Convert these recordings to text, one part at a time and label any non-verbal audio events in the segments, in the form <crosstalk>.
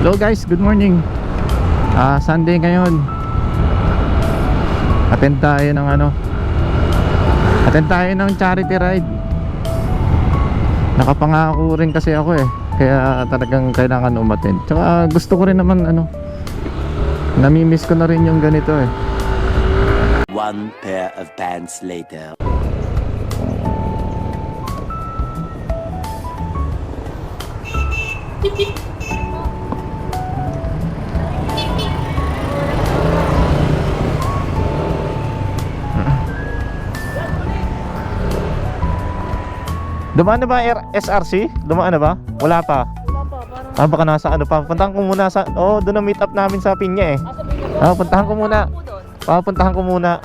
Hello guys, good morning. Ah, Sunday ngayon. Attend tayo ng ano? Attend tayo ng charity ride. Nakapangako rin kasi ako eh. Kaya talagang kailangan umattend. Tsaka gusto ko rin naman ano. Namimiss ko na rin yung ganito eh. One pair of pants later. <laughs> Dumaan na ba SRC? Dumaan na ba? Wala pa. Ah, baka nasa ano pa. Puntahan ko muna sa... Oh, doon ang meet up namin sa Pinya eh. Ah, puntahan ko muna. Ah, puntahan ko muna.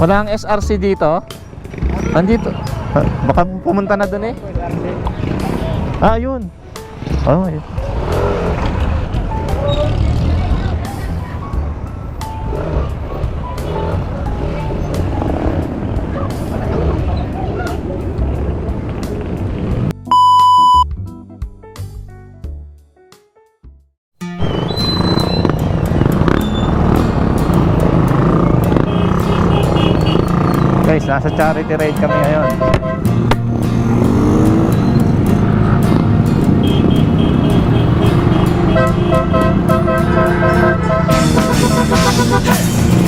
Wala ang SRC dito? Andito. Ah, Baka pumunta na doon eh. Ah, yun. Oh, yun. Guys, nasa charity ride kami ngayon. 哈哈哈哈！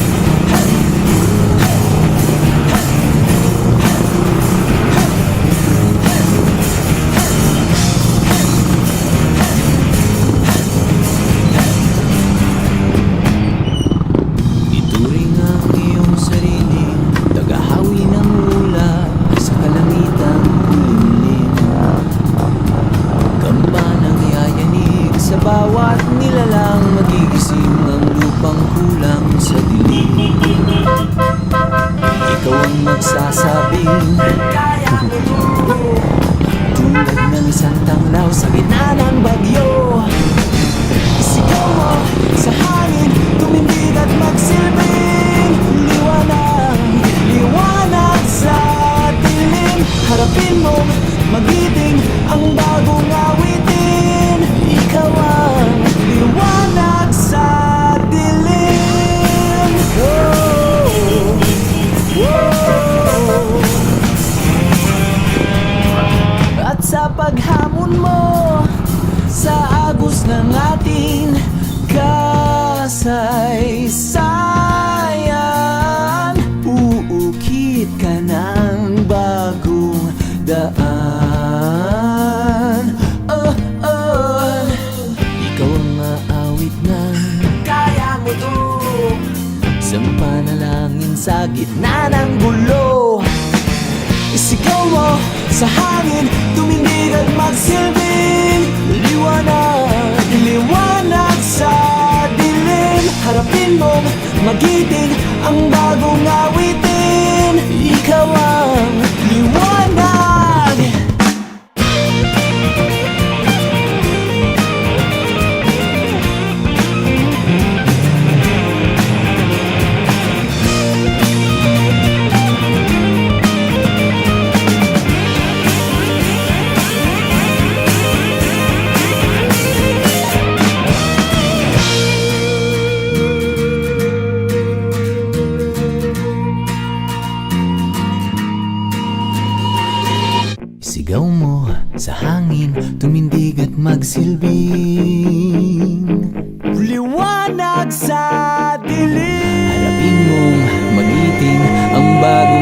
Ikaw ang magsasabing <laughs> Tulad ng isang tanglaw Sa gitna ng bagyo gitna ng gulo? Isigaw mo sa hangin Tumindig at magsilbing Liwanag, liwanag sa dilim. Harapin mo, magiting ang bagong awitin Sigaw mo sa hangin, tumindig at magsilbing. Liwanag sa dilim. Harapin mong magiting ang bagong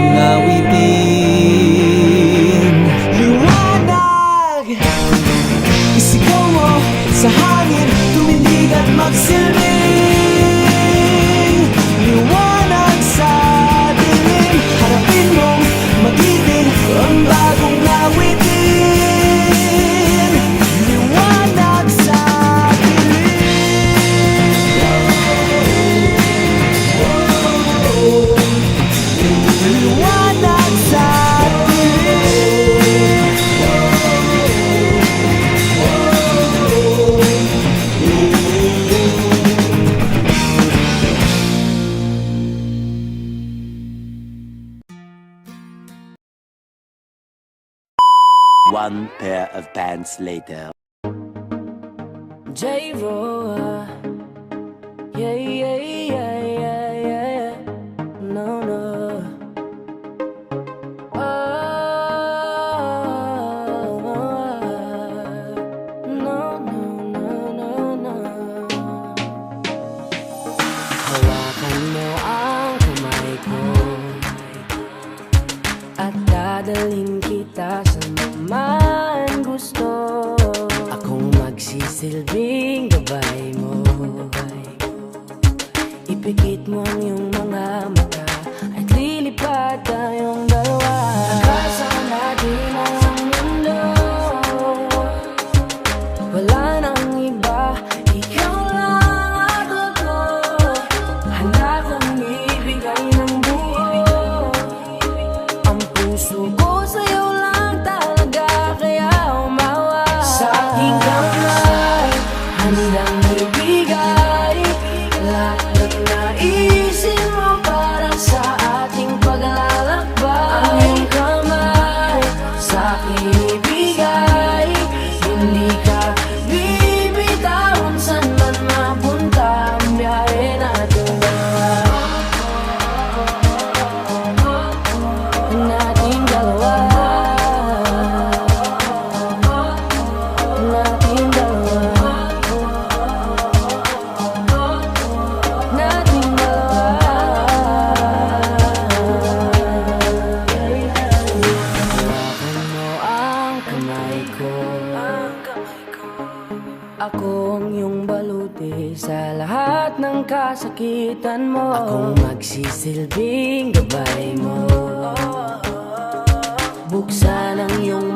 ang bagong awitin One pair of pants later. J-Roa, yeah, yeah, yeah. naman gusto. Akong magsisilbing gabay mo. Ipikit mo ang iyong mga mata. At lilipat tayong Akong yung baluti sa lahat ng kasakitan mo. Akong magsisilbing gabay mo. Oh, oh, oh. Buksan ang iyong